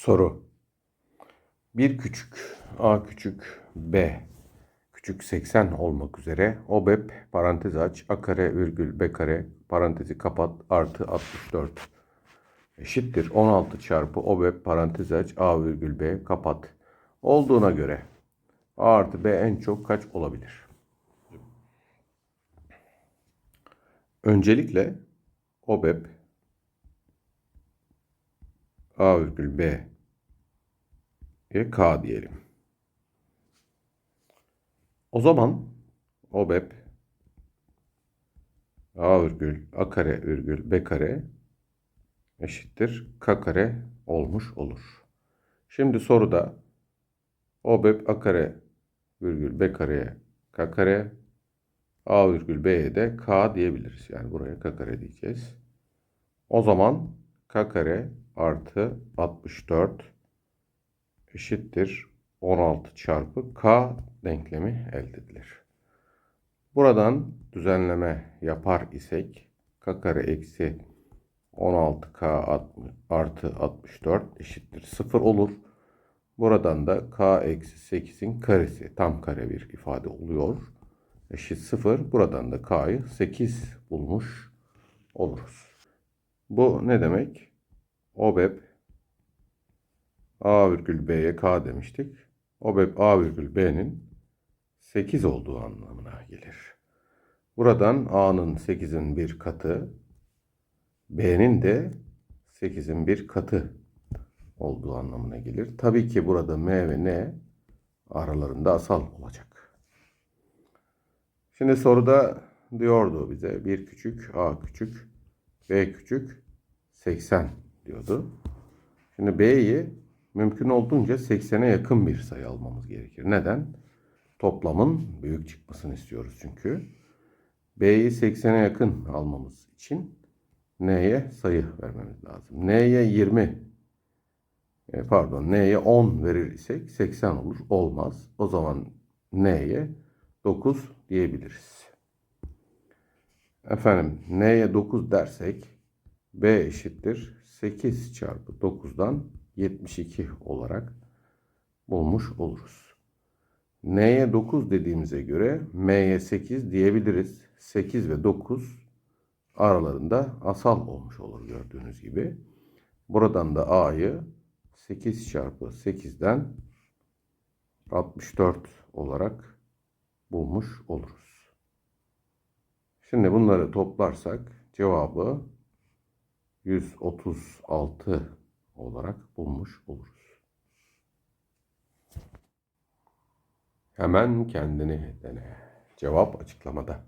Soru. Bir küçük a küçük b küçük 80 olmak üzere OBEP parantez aç a kare virgül b kare parantezi kapat artı 64 eşittir 16 çarpı OBEP parantez aç a virgül b kapat olduğuna göre a artı b en çok kaç olabilir? Öncelikle OBEP a virgül b k diyelim. O zaman OBEP a virgül a kare virgül b kare eşittir k kare olmuş olur. Şimdi soruda OBEP a kare virgül b kareye k kare a virgül b'ye de k diyebiliriz. Yani buraya k kare diyeceğiz. O zaman k kare artı 64 eşittir 16 çarpı k denklemi elde edilir. Buradan düzenleme yapar isek k kare eksi 16k artı 64 eşittir 0 olur. Buradan da k eksi 8'in karesi tam kare bir ifade oluyor. Eşit 0. Buradan da k'yı 8 bulmuş oluruz. Bu ne demek? OBEP A virgül B'ye K demiştik. OBEP A virgül B'nin 8 olduğu anlamına gelir. Buradan A'nın 8'in bir katı, B'nin de 8'in bir katı olduğu anlamına gelir. Tabii ki burada M ve N aralarında asal olacak. Şimdi soruda diyordu bize bir küçük A küçük B küçük 80 diyordu. Şimdi B'yi mümkün olduğunca 80'e yakın bir sayı almamız gerekir. Neden? Toplamın büyük çıkmasını istiyoruz çünkü. B'yi 80'e yakın almamız için N'ye sayı vermemiz lazım. N'ye 20 e, pardon N'ye 10 verir isek 80 olur. Olmaz. O zaman N'ye 9 diyebiliriz. Efendim N'ye 9 dersek B eşittir 8 çarpı 9'dan 72 olarak bulmuş oluruz. N'ye 9 dediğimize göre M'ye 8 diyebiliriz. 8 ve 9 aralarında asal olmuş olur gördüğünüz gibi. Buradan da A'yı 8 çarpı 8'den 64 olarak bulmuş oluruz. Şimdi bunları toplarsak cevabı 136 olarak bulmuş oluruz. Hemen kendini dene. Cevap açıklamada.